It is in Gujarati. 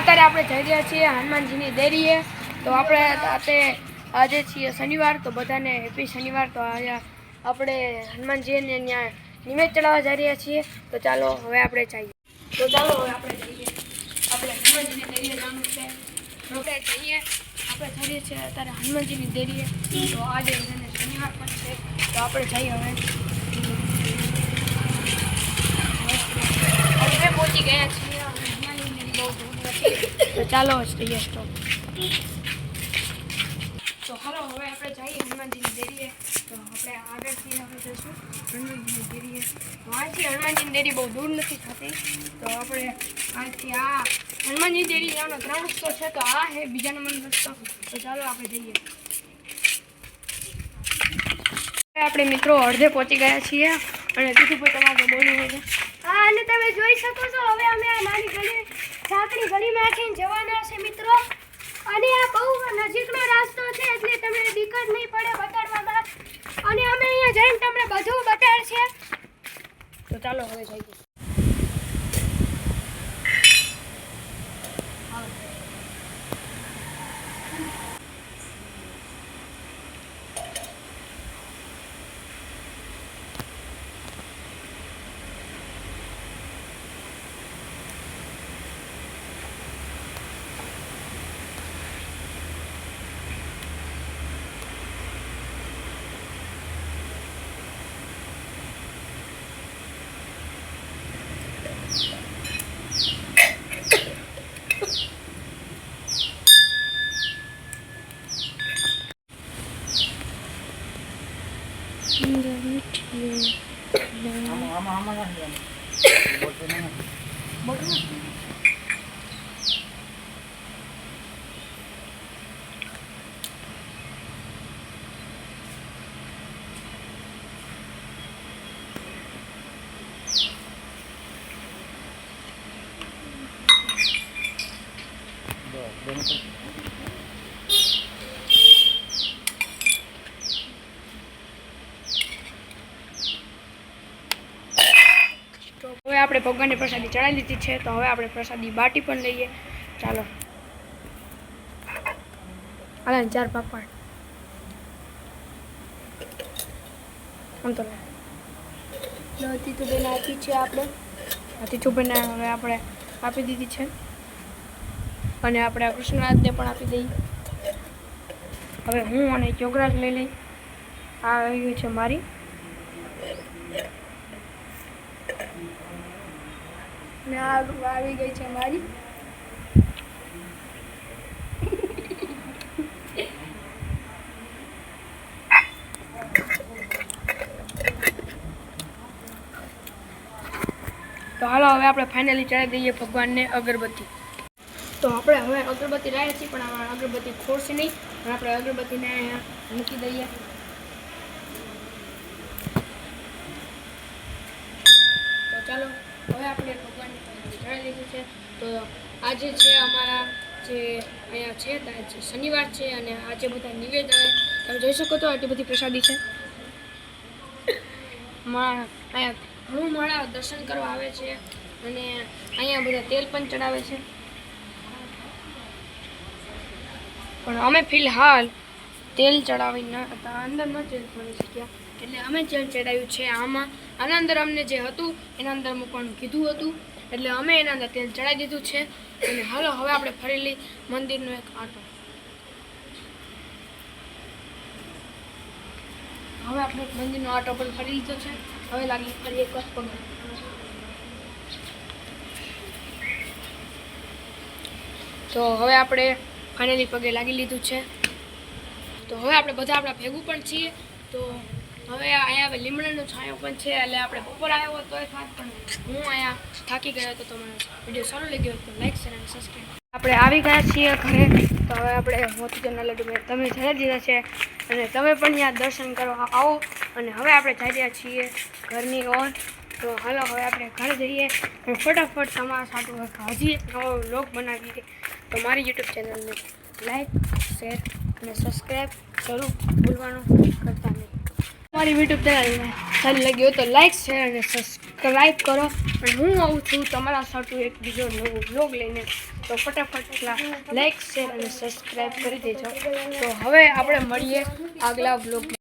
અત્યારે આપણે જઈ રહ્યા છીએ હનુમાનજીની દેરીએ. તો આપણે આજે આજે છીએ શનિવાર, તો બધાને હેપી શનિવાર. તો આજે આપણે હનુમાનજીને ત્યાં નિવેદ ચડાવવા જઈ રહ્યા છીએ. તો ચાલો હવે આપણે જઈએ. તો ચાલો હવે આપણે જઈએ. આપણે હનુમાનજીની દેરીએ જવાનું છે. આપણે જઈએ. આપણે જઈએ છીએ અત્યારે હનુમાનજીની દેરીએ. તો આજે એને શનિવાર પણ છે. તો આપણે જઈએ હવે. હવે પહોંચી ગયા છીએ અને હનુમાનજીની બહુ દૂર નથી તો ચાલો જઈએ સ્ટોપ તો હાલો હવે આપણે જઈએ હનુમાનજીની દેરીએ. તો આપણે આગળથી આપણે જઈશું હનુમાનજીની દેરીએ. તો હનુમાનજીની દેરી બહુ દૂર નથી થતી. તો આપણે અહીંથી આ હનુમાનજી દેરી જવાનો ત્રણ રસ્તો છે તો આ હે બીજા નંબરનો રસ્તો. તો ચાલો આપણે જઈએ. આપણે મિત્રો અડધે પહોંચી ગયા છીએ અને તીથું પર તમારે બોલવું હોય છે. હા અને તમે જોઈ શકો છો હવે અમે આ નાની ગલી સાંકડી ગલીમાંથી જવાના છે મિત્રો. અને આ બહુ નજીકનો રસ્તો છે, એટલે તમને દિક્કત નહીં પડે બતાડવામાં. અને અમે અહીંયા જઈને તમને બધું બતાડશે. તો ચાલો હવે જઈએ. તો હવે આપણે ભગવાનની પ્રસાદી ચડાવી લીધી છે તો હવે આપણે પ્રસાદી બાટી પણ લઈએ. ચાલો. હાલે ચાર પાપડ. આમ તો તીતું બેન આપી છે આપણે. તીતું બેન હવે આપણે આપી દીધી છે. અને આપણે કૃષ્ણરાજને પણ આપી દઈએ. હવે હું અને યોગરાજ લઈ લઈ. આ આવી છે મારી. ને આ આવી ગઈ છે મારી તો હાલો, હવે આપણે ફાઇનલી ચડાવી દઈએ ભગવાનને અગરબત્તી. તો આપણે હવે અગરબત્તી લાવીએ છીએ, પણ આ અગરબત્તી ખોરશે નહીં. પણ આપણે અગરબત્તીને અહીંયા મૂકી દઈએ. તો ચાલો. હવે આપણે ભગવાનની પાસે ચડાવી લીધું છે. તો આજે છે અમારા જે અહીંયા છે આજે શનિવાર છે અને આજે બધા નિવેદન તમે જોઈ શકો તો આટલી બધી પ્રસાદી છે. માં, અહીંયા ઘણું માળા દર્શન કરવા આવે છે અને અહીંયા બધા તેલ પણ ચડાવે છે. પણ અમે ફિલહાલ તેલ ચડાવી ન હતા. અંદર ન તેલ ચડાવી શક્યા. એટલે અમે તેલ ચડાવ્યું છે આમાં. આના અંદર અમને જે હતું, એના અંદર મૂકવાનું કીધું હતું. એટલે અમે એના અંદર તેલ ચડાવી દીધું છે. અને હાલો, હવે આપણે ફરેલી મંદિરનો એક આટો. હવે આપણે મંદિરનો આટો પણ ફરી લીધો છે. હવે લાગી ફરી એક વખત તો હવે આપણે ફાઇનલી પગે લાગી લીધું છે. તો હવે આપણે બધા આપણા ભેગું પણ છીએ. તો હવે અહીંયા હવે લીમડાનો છાંયો પણ છે, એટલે આપણે બપોર આવ્યો તો એ થાક પણ હું અહીંયા થાકી ગયો હતો તમારો વીડિયો સારો લાગ્યો તો લાઈક શેર અને સબસ્ક્રાઈબ આપણે આવી ગયા છીએ ઘરે, તો હવે આપણે મોતીચૂરના લડ્ડુ મેં તમે જરા દીધા છે, અને તમે પણ ત્યાં દર્શન કરવા આવો, અને હવે આપણે જઈ રહ્યા છીએ ઘરની ઓર. તો હાલો, હવે આપણે ઘરે જઈએ, અને ફટાફટ તમારા સાથે હજી એક નવો વ્લોગ બનાવીએ. તો મારી યુટ્યુબ ચેનલને લાઈક શેર અને સબસ્ક્રાઈબ જરૂર ભૂલવાનું કરતા નહીં. મારી યુટ્યુબ ચેનલ સારી લાગી હોય તો લાઈક શેર અને સબસ્ક્રાઈબ કરો. અને હું આવું છું તમારા સાથે એક બીજો નવો બ્લોગ લઈને. તો ફટાફટ લાઈક શેર અને સબસ્ક્રાઈબ કરી દેજો. તો હવે આપણે મળીએ આગલા બ્લોગ